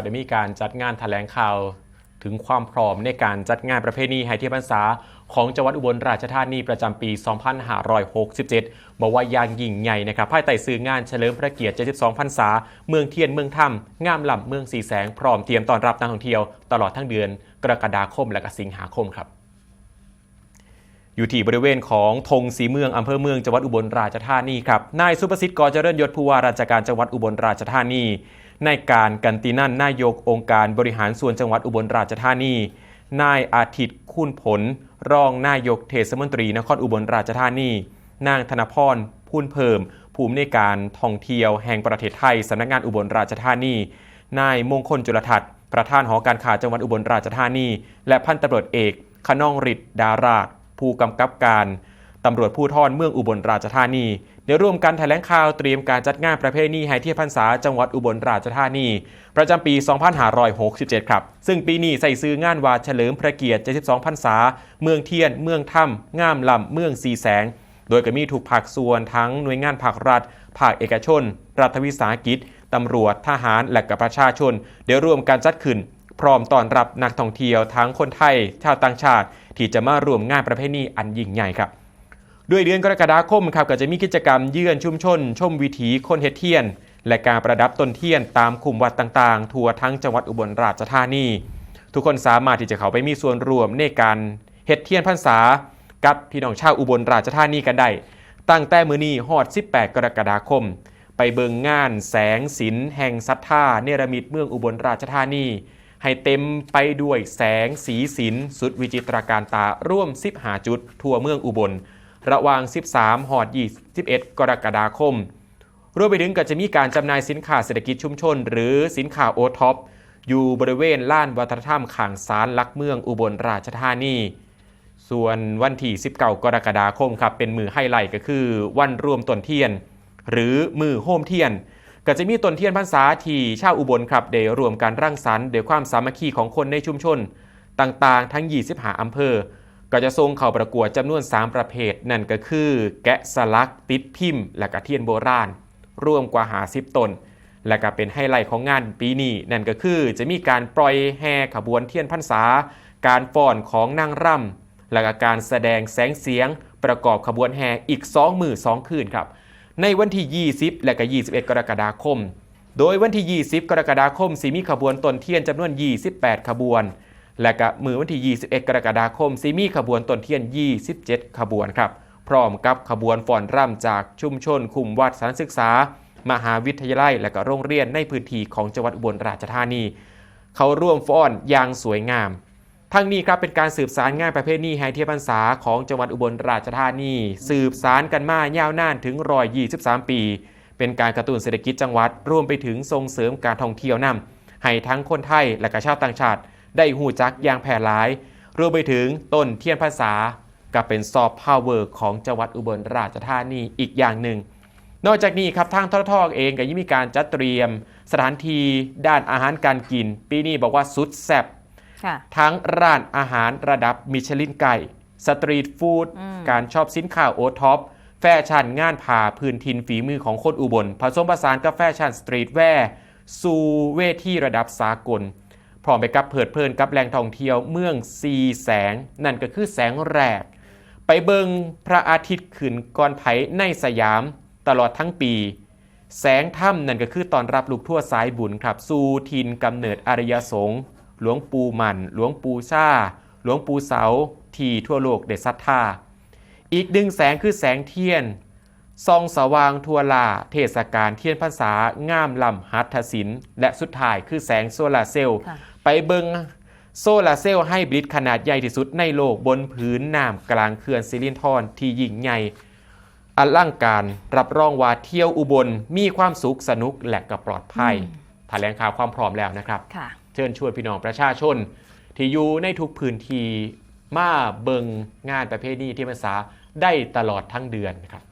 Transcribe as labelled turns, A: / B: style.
A: ได้มีการจัดงานแถลงข่าวถึงความพร้อมในการจัดงานประเพณีไฮเทียพรรษา ของจังหวัดอุบลราชธานีประจำปี 2567 บอกว่ายางยิ่งใหญ่นะครับภายใต้สื่องานเฉลิมพระเกียรติ 72 พรรษา เมืองเทียนเมืองถ้ำงามลำเมืองสีแสง พร้อมเตรียมต้อนรับนักท่องเที่ยว ตลอดทั้งเดือน กรกฎาคมและกสิงหาคมครับ อยู่ที่บริเวณของธงสีเมืองอำเภอเมืองจังหวัดอุบลราชธานีครับ นายสุประสิทธิ์กอเจริญยศผู้ว่าราชการจังหวัดอุบลราชธานีในการกันตินันนายกองค์การบริหารส่วนจังหวัดอุบลราชธานี นายอาทิตย์คุณผล รองนายกเทศมนตรีนครอุบลราชธานี นางธนพรพูนเพิ่ม ภูมิในการท่องเที่ยวแห่งประเทศไทยสำนักงานอุบลราชธานี นายมงคลจุลทัศน์ประธานหอการค้าจังหวัดอุบลราชธานี และพันตำรวจเอกขนองฤทธิ์ดาราช ผู้กำกับการตำรวจผู้ทอนเมืองอุบลราชธานีเดี๋ยวร่วมกันแถลงข่าวเตรียมการจัดงานประเพณีแห่เทียพรรษาจังหวัดอุบลราชธานี ประจำปี 2567 ครับ ซึ่งปีนี้ใส่ซื้องานวาเฉลิมพระเกียรติ 72 พรรษา เมืองเทียน เมืองถ้ำงามลำ เมืองสีแสง โดยก็มีถูกภาคส่วนทั้งหน่วยงานภาครัฐ ภาคเอกชน รัฐวิสาหกิจ ตำรวจ ทหาร และกับประชาชนเดี๋ยวร่วมกันจัดขึ้น พร้อมต้อนรับนักท่องเที่ยวทั้งคนไทย ชาวต่างชาติ ที่จะมาร่วมงานประเพณีอันยิ่งใหญ่ครับด้วยเดือนกรกฎาคมครับก็จะมีกิจกรรมเยือนชุมชน ชมวิถีคนเฮ็ดเทียน และการประดับต้นเทียนตามคุมวัดต่างๆ ทั่วทั้งจังหวัดอุบลราชธานี ทุกคนสามารถที่จะเข้าไปมีส่วนร่วมในการเฮ็ดเทียนพรรษา กับพี่น้องชาวอุบลราชธานีกันได้ตั้งแต่มื้อนี้ฮอด 18 กรกฎาคม ไปเบิงงานแสงสินแห่งศรัทธาเนรมิตเมืองอุบลราชธานี ให้เต็มไปด้วยแสงสีสินสุดวิจิตรการตาร่วม15จุด ทั่วเมืองอุบล ระหว่าง 13หอด21 กรกฎาคม รวมไปถึงก็จะมีการจำหน่ายสินค้าเศรษฐกิจชุมชน หรือสินค้าโอท็อปอยู่บริเวณล้านวัฒนธรรมขางสารลักเมืองอุบลราชธานีส่วนวันที่ 19 กรกฎาคมครับเป็นมือไฮไลท์ก็คือ วันรวมต้นเทียน หรือมือโฮมเทียน ก็จะมีตนเทียนพรรษาที่ชาวอุบลครับได้รวมการร่างสรรค์โดยความสามัคคีของคนในชุมชน ต่างๆ ทั้ง 25อำเภอ ก็จะส่งเข้าประกวดจำนวน 3 ประเภท นั่นก็คือ แกะสลัก ติดพิมพ์ และกระเทียนโบราณ รวมกว่าหาสิบตน และก็เป็นไฮไลท์ของงานปีนี้นั่นก็คือจะมีการปล่อยแห่ขบวนเทียนพรรษา การฟ้อนของนางร่ำและก็การแสดงแสงเสียง ประกอบขบวนแห่อีก 2 มือ2คืนครับ ในวันที่ 20 และก็ 21 กรกฎาคม โดยวันที่ 20 กรกฎาคมสีมีขบวนตนเทียนจำนวน 28 ขบวน และก็มือวันที่ 21 กรกฎาคมสีมีขบวนตนเทียน 27 ขบวนครับ พร้อมกับขบวนฟ้อนร่ำจากชุมชนคุมวัดสารศึกษา มหาวิทยาลัย และก็โรงเรียนในพื้นที่ของจังหวัดอุบลราชธานี เขาร่วมฟ้อนอย่างสวยงาม ทั้งนี้ครับเป็นการสืบสารงานประเพณีแห่เทียนพรรษาของจังหวัดอุบลราชธานี สืบสารกันมายาวนานถึง123ปี เป็นการกระตุ้นเศรษฐกิจจังหวัดรวมไปถึงส่งเสริมการท่องเที่ยวนำให้ทั้งคนไทยและก็ชาวต่างชาติ ได้หูจักอย่างแพร่หลาย รวมไปถึงต้นเทียนพรรษาก็เป็นซอฟต์พาวเวอร์ของจังหวัดอุบลราชธานีอีกอย่างหนึ่ง นอกจากนี้ครับทางททเองก็ยังมีการจัดเตรียม สถานที่ด้านอาหารการกิน ปีนี้บอกว่าสุดแซ่บ ทั้งร้านอาหารระดับมิชลินไก่ สตรีทฟู้ด
B: อืม
A: การชอบสินค้าโอท็อปแฟชั่นงานผ่าพื้นทินฝีมือของคนอุบล ผสมผสานกับแฟชั่นสตรีทแวร์สู่เวทีระดับสากล พร้อมไปกับเพิดเพลินกับแหล่งท่องเที่ยวเมืองซีแสง นั่นก็คือแสงแรก ไปเบิงพระอาทิตย์ขึ้นก่อนไผในสยามตลอดทั้งปี แสงถ้ำนั่นก็คือตอนรับลูกทั่วสายบุญครับ สู่ทินกำเนิดอริยสงฆ์ หลวงปู่หมันหลวงปู่ซ่า หลวงปู่เสา ที่ทั่วโลกได้ศรัทธา อีกดึงแสงคือแสงเทียนส่องสว่างทั่วลาเทศกาลเทียนพรรษางามลำหัตถศิลป์และสุดท้ายคือแสงโซลาร์เซลล์
B: ค่ะ
A: ไปเบิงโซลาร์เซลล์ให้บริดขนาดใหญ่ที่สุดในโลกบนพื้นน้ำกลางเขื่อนซิลินทอนที่ยิ่งใหญ่อลังการรับรองว่าเที่ยวอุบลมีความสุขสนุกและก็ปลอดภัย
B: อืม
A: แถลงข่าวความพร้อมแล้วนะครับ
B: ค่ะ
A: เชิญชวนพี่น้องประชาชน ที่อยู่ในทุกพื้นที่มาเบิงงานประเพณีที่ภาษาได้ตลอดทั้งเดือนครับ